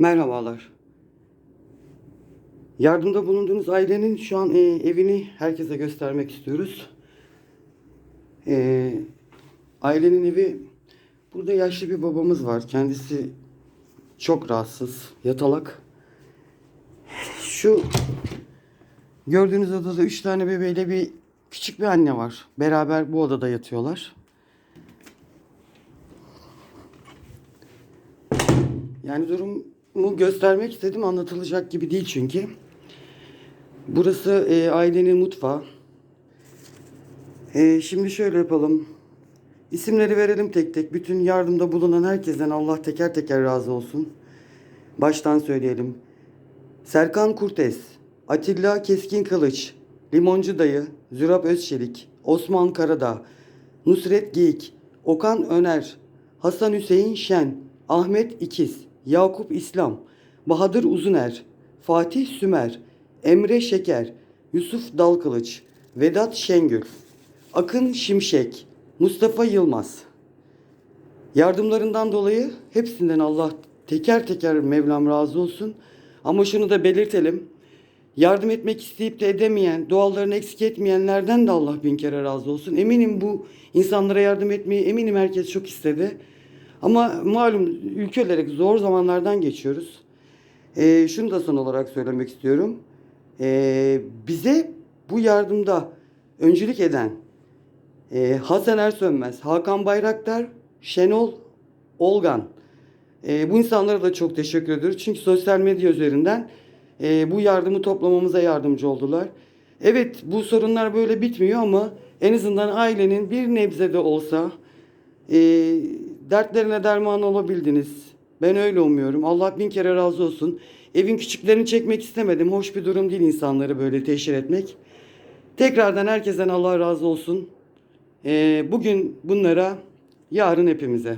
Merhabalar. Yardımda bulunduğunuz ailenin şu an e, evini herkese göstermek istiyoruz. E, ailenin evi burada yaşlı bir babamız var. Kendisi çok rahatsız, yatalak. Şu gördüğünüz odada üç tane bebeğiyle bir küçük bir anne var. Beraber bu odada yatıyorlar. Yani durumu göstermek istedim anlatılacak gibi değil çünkü. Burası e, ailenin mutfağı. E, şimdi şöyle yapalım. İsimleri verelim tek tek. Bütün yardımda bulunan herkesten Allah teker teker razı olsun. Baştan söyleyelim. Serkan Kurtes, Atilla Keskin Kılıç, Limoncu Dayı, Zürap Özçelik, Osman Karadağ, Nusret Geyik, Okan Öner, Hasan Hüseyin Şen, Ahmet İkiz, Yakup İslam, Bahadır Uzuner, Fatih Sümer, Emre Şeker, Yusuf Dalkılıç, Vedat Şengül, Akın Şimşek, Mustafa Yılmaz. Yardımlarından dolayı hepsinden Allah teker teker Mevlam razı olsun. Ama şunu da belirtelim. Yardım etmek isteyip de edemeyen, dualarını eksik etmeyenlerden de Allah bin kere razı olsun. Eminim bu insanlara yardım etmeyi eminim herkes çok istedi. Ama malum ülke olarak zor zamanlardan geçiyoruz. Ee, şunu da son olarak söylemek istiyorum. Ee, bize bu yardımda öncülük eden ee, Hasan Ersönmez, Hakan Bayraktar, Şenol Olgan. Ee, bu insanlara da çok teşekkür ediyoruz. Çünkü sosyal medya üzerinden e, bu yardımı toplamamıza yardımcı oldular. Evet bu sorunlar böyle bitmiyor ama en azından ailenin bir nebze de olsa e, dertlerine derman olabildiniz. Ben öyle umuyorum. Allah bin kere razı olsun. Evin küçüklerini çekmek istemedim. Hoş bir durum değil insanları böyle teşhir etmek. Tekrardan herkesten Allah razı olsun. Ee, bugün bunlara, yarın hepimize.